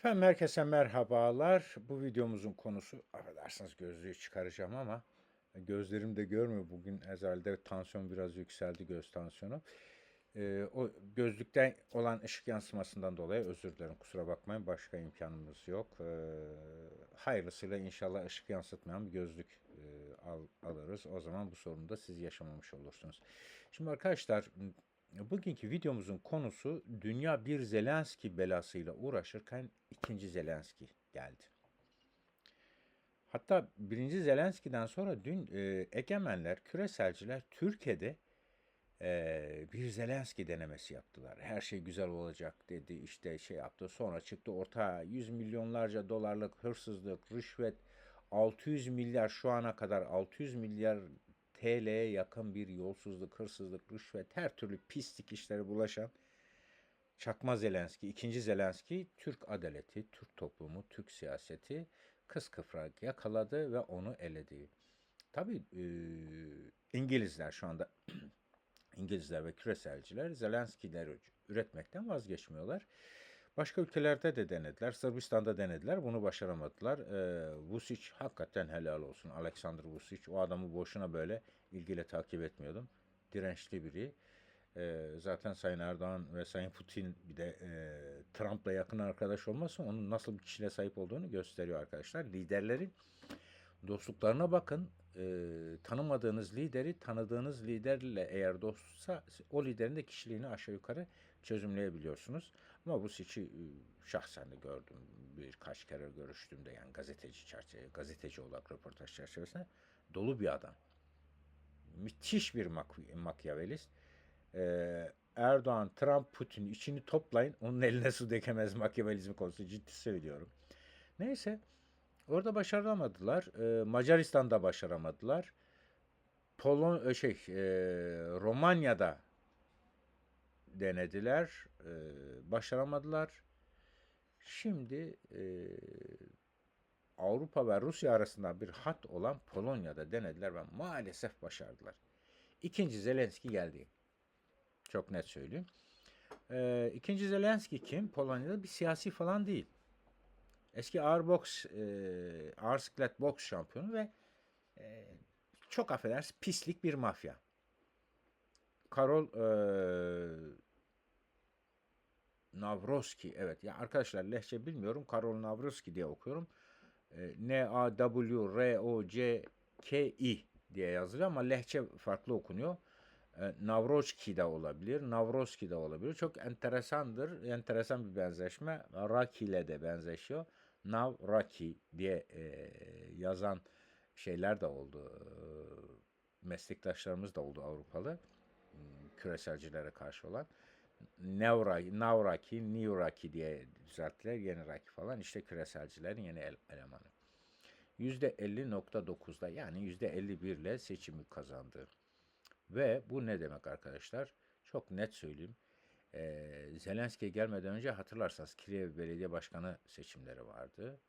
Efendim herkese merhabalar. Bu videomuzun konusu, affedersiniz gözlüğü çıkaracağım ama gözlerim de görmüyor. Bugün ezelde tansiyon biraz yükseldi, göz tansiyonu. Ee, o gözlükten olan ışık yansımasından dolayı özür dilerim. Kusura bakmayın başka imkanımız yok. Ee, hayırlısıyla inşallah ışık yansıtmayan bir gözlük e, al, alırız. O zaman bu sorunu da siz yaşamamış olursunuz. Şimdi arkadaşlar Bugünkü videomuzun konusu dünya bir Zelenski belasıyla uğraşırken ikinci Zelenski geldi. Hatta birinci Zelenski'den sonra dün e, egemenler, küreselciler Türkiye'de e, bir Zelenski denemesi yaptılar. Her şey güzel olacak dedi işte şey yaptı. Sonra çıktı ortaya 100 milyonlarca dolarlık hırsızlık, rüşvet, 600 milyar şu ana kadar 600 milyar TL'ye yakın bir yolsuzluk, hırsızlık, rüşvet, her türlü pislik işlere bulaşan Çakma Zelenski, ikinci Zelenski Türk adaleti, Türk toplumu, Türk siyaseti kıskıvrak yakaladı ve onu eledi. Tabii e, İngilizler şu anda İngilizler ve küreselciler Zelenski'leri üretmekten vazgeçmiyorlar. Başka ülkelerde de denediler. Sırbistan'da denediler. Bunu başaramadılar. Ee, Vucic hakikaten helal olsun. Alexander Vucic. O adamı boşuna böyle ilgiyle takip etmiyordum. Dirençli biri. Ee, zaten Sayın Erdoğan ve Sayın Putin bir de e, Trump'la yakın arkadaş olması onun nasıl bir kişiliğe sahip olduğunu gösteriyor arkadaşlar. Liderlerin dostluklarına bakın. Ee, tanımadığınız lideri tanıdığınız liderle eğer dostsa o liderin de kişiliğini aşağı yukarı çözümleyebiliyorsunuz. Ama bu seçi e, şahsen de gördüm. Birkaç kere görüştüğümde yani gazeteci çerçeve, gazeteci olarak röportaj çerçevesinde dolu bir adam. Müthiş bir mak makyavelist. Ee, Erdoğan, Trump, Putin içini toplayın. Onun eline su dökemez makyavelizm konusu ciddi söylüyorum. Neyse orada başaramadılar. Ee, Macaristan'da başaramadılar. Polon e, şey e, Romanya'da denediler, e, başaramadılar. Şimdi e, Avrupa ve Rusya arasında bir hat olan Polonya'da denediler ve maalesef başardılar. İkinci Zelenski geldi. Çok net söyleyeyim. E, ikinci Zelenski kim? Polonya'da bir siyasi falan değil. Eski ağır boks, e, ağır siklet boks şampiyonu ve e, çok affedersin pislik bir mafya. Karol e, Navroski evet ya arkadaşlar lehçe bilmiyorum Karol Navroski diye okuyorum. N A W R O C K I diye yazılıyor ama lehçe farklı okunuyor. E, Navroski de olabilir, Navroski de olabilir. Çok enteresandır, enteresan bir benzeşme. Raki ile de benzeşiyor. Navraki diye e, yazan şeyler de oldu. E, meslektaşlarımız da oldu Avrupalı küreselcilere karşı olan. Nevraki, Navraki, Nivraki diye düzelttiler. Yeni Raki falan. işte küreselcilerin yeni el, elemanı. %50.9'da yani %51 ile seçimi kazandı. Ve bu ne demek arkadaşlar? Çok net söyleyeyim. Ee, Zelenski'ye gelmeden önce hatırlarsanız Kiev Belediye Başkanı seçimleri vardı.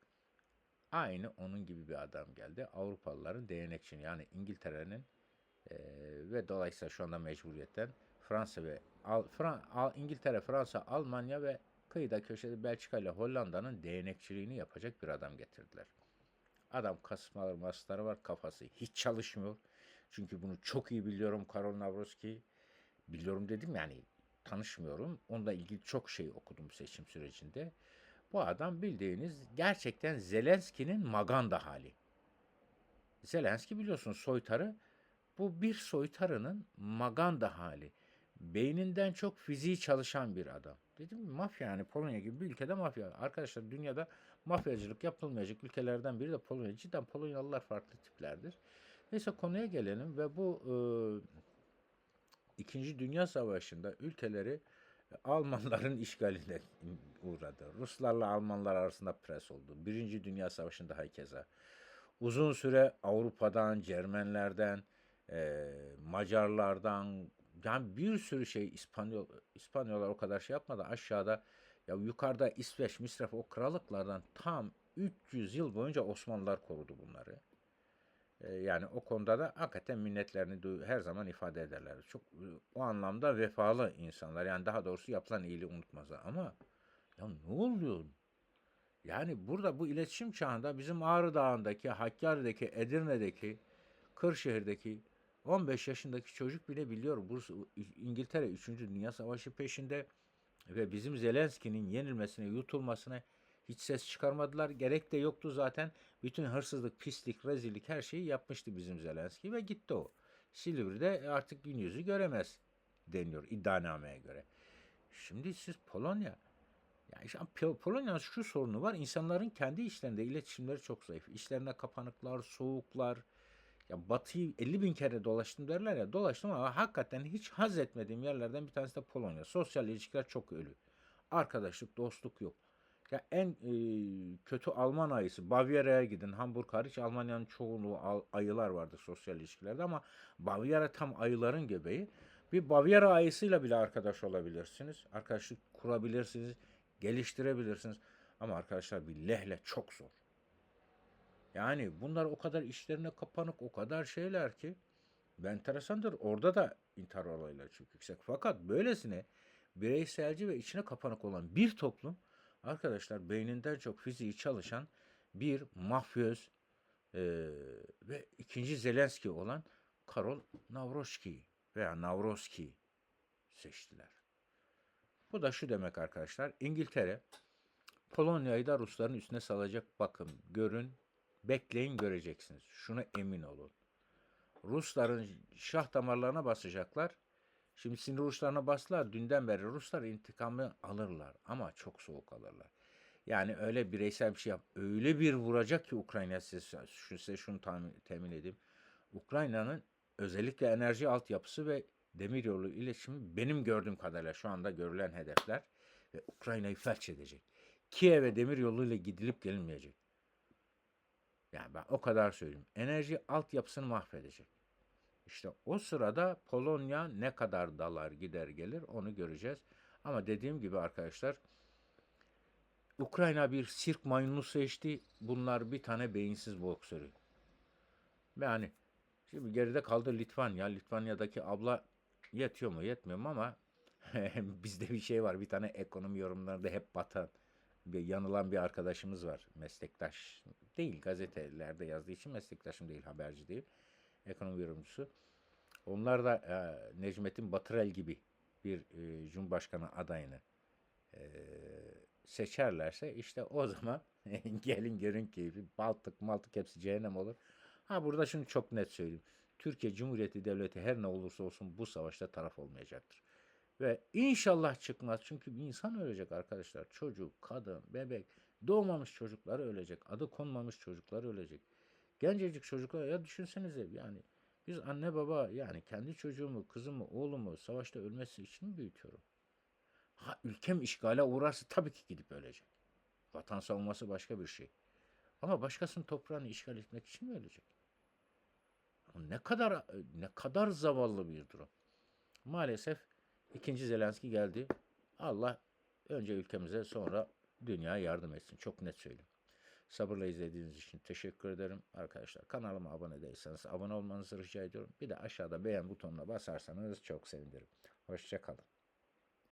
Aynı onun gibi bir adam geldi. Avrupalıların değnekçini yani İngiltere'nin ve dolayısıyla şu anda mecburiyetten Fransa ve Al, Fran, Al, İngiltere, Fransa, Almanya ve kıyıda köşede Belçika ile Hollanda'nın değnekçiliğini yapacak bir adam getirdiler. Adam kasmaları masları var kafası hiç çalışmıyor. Çünkü bunu çok iyi biliyorum Karol Navroski. Biliyorum dedim yani tanışmıyorum. Onunla ilgili çok şey okudum seçim sürecinde. Bu adam bildiğiniz gerçekten Zelenski'nin maganda hali. Zelenski biliyorsunuz soytarı. Bu bir soytarının maganda hali. Beyninden çok fiziği çalışan bir adam. Dedim mafya yani Polonya gibi bir ülkede mafya. Arkadaşlar dünyada mafyacılık yapılmayacak ülkelerden biri de Polonya. Cidden Polonyalılar farklı tiplerdir. Neyse konuya gelelim ve bu e, İkinci Dünya Savaşı'nda ülkeleri Almanların işgaline uğradı. Ruslarla Almanlar arasında pres oldu. Birinci Dünya Savaşı'nda hakeza. Uzun süre Avrupa'dan, Cermenlerden, Macarlardan, yani bir sürü şey İspanyol İspanyollar o kadar şey yapmadı. Aşağıda ya yukarıda İsveç, Misraf o krallıklardan tam 300 yıl boyunca Osmanlılar korudu bunları. Yani o konuda da hakikaten minnetlerini her zaman ifade ederler. Çok o anlamda vefalı insanlar. Yani daha doğrusu yapılan iyiliği unutmazlar. Ama ya ne oluyor? Yani burada bu iletişim çağında bizim Ağrı Dağı'ndaki, Hakkari'deki, Edirne'deki, Kırşehir'deki 15 yaşındaki çocuk bile biliyor. Bu İngiltere 3. Dünya Savaşı peşinde ve bizim Zelenski'nin yenilmesine, yutulmasına hiç ses çıkarmadılar. Gerek de yoktu zaten. Bütün hırsızlık, pislik, rezillik her şeyi yapmıştı bizim Zelenski ve gitti o. Silivri'de artık gün yüzü göremez deniyor iddianameye göre. Şimdi siz Polonya, yani işte Pol- Polonya'nın şu sorunu var. insanların kendi işlerinde iletişimleri çok zayıf. İşlerine kapanıklar, soğuklar. Ya Batı'yı 50 bin kere dolaştım derler ya. Dolaştım ama hakikaten hiç haz etmediğim yerlerden bir tanesi de Polonya. Sosyal ilişkiler çok ölü. Arkadaşlık, dostluk yok. Ya en e, kötü Alman ayısı Bavyera'ya gidin. Hamburg hariç Almanya'nın çoğunluğu al- ayılar vardır sosyal ilişkilerde ama Bavyera tam ayıların göbeği. Bir Bavyera ayısıyla bile arkadaş olabilirsiniz. Arkadaşlık kurabilirsiniz, geliştirebilirsiniz. Ama arkadaşlar bir lehle çok zor. Yani bunlar o kadar işlerine kapanık, o kadar şeyler ki ve enteresandır. Orada da intihar olayları çok yüksek. Fakat böylesine bireyselci ve içine kapanık olan bir toplum arkadaşlar beyninden çok fiziği çalışan bir mafyöz e, ve ikinci Zelenski olan Karol Nawroski veya Nawroski seçtiler. Bu da şu demek arkadaşlar. İngiltere Polonya'yı da Rusların üstüne salacak. Bakın, görün, bekleyin göreceksiniz. Şuna emin olun. Rusların şah damarlarına basacaklar. Şimdi sinir uçlarına bastılar. Dünden beri Ruslar intikamı alırlar ama çok soğuk alırlar. Yani öyle bireysel bir şey yap. Öyle bir vuracak ki Ukrayna size, size şunu tahmin, temin edeyim. Ukrayna'nın özellikle enerji altyapısı ve demiryolu iletişimi benim gördüğüm kadarıyla şu anda görülen hedefler ve Ukrayna'yı felç edecek. Kiev'e demiryoluyla gidilip gelinmeyecek. Yani ben o kadar söyleyeyim. Enerji altyapısını mahvedecek. İşte o sırada Polonya ne kadar dalar gider gelir onu göreceğiz. Ama dediğim gibi arkadaşlar Ukrayna bir sirk maymununu seçti. Bunlar bir tane beyinsiz boksörü. Yani şimdi geride kaldı Litvanya. Litvanya'daki abla yetiyor mu yetmiyor mu ama bizde bir şey var. Bir tane ekonomi yorumlarında hep batan bir yanılan bir arkadaşımız var. Meslektaş değil gazetelerde yazdığı için meslektaşım değil haberci değil. Ekonomi yorumcusu. Onlar da e, Necmettin Batırel gibi bir e, Cumhurbaşkanı adayını e, seçerlerse işte o zaman gelin görün keyfi Baltık Maltık hepsi cehennem olur. Ha burada şunu çok net söyleyeyim. Türkiye Cumhuriyeti Devleti her ne olursa olsun bu savaşta taraf olmayacaktır. Ve inşallah çıkmaz. Çünkü bir insan ölecek arkadaşlar. Çocuk, kadın, bebek, doğmamış çocuklar ölecek. Adı konmamış çocuklar ölecek. Gencecik çocuklar ya düşünsenize yani biz anne baba yani kendi çocuğumu, kızımı, oğlumu savaşta ölmesi için mi büyütüyorum? Ha ülkem işgale uğrarsa tabii ki gidip ölecek. Vatan savunması başka bir şey. Ama başkasının toprağını işgal etmek için mi ölecek? Ne kadar ne kadar zavallı bir durum. Maalesef ikinci Zelenski geldi. Allah önce ülkemize sonra dünyaya yardım etsin. Çok net söyleyeyim. Sabırla izlediğiniz için teşekkür ederim. Arkadaşlar kanalıma abone değilseniz abone olmanızı rica ediyorum. Bir de aşağıda beğen butonuna basarsanız çok sevinirim. Hoşçakalın.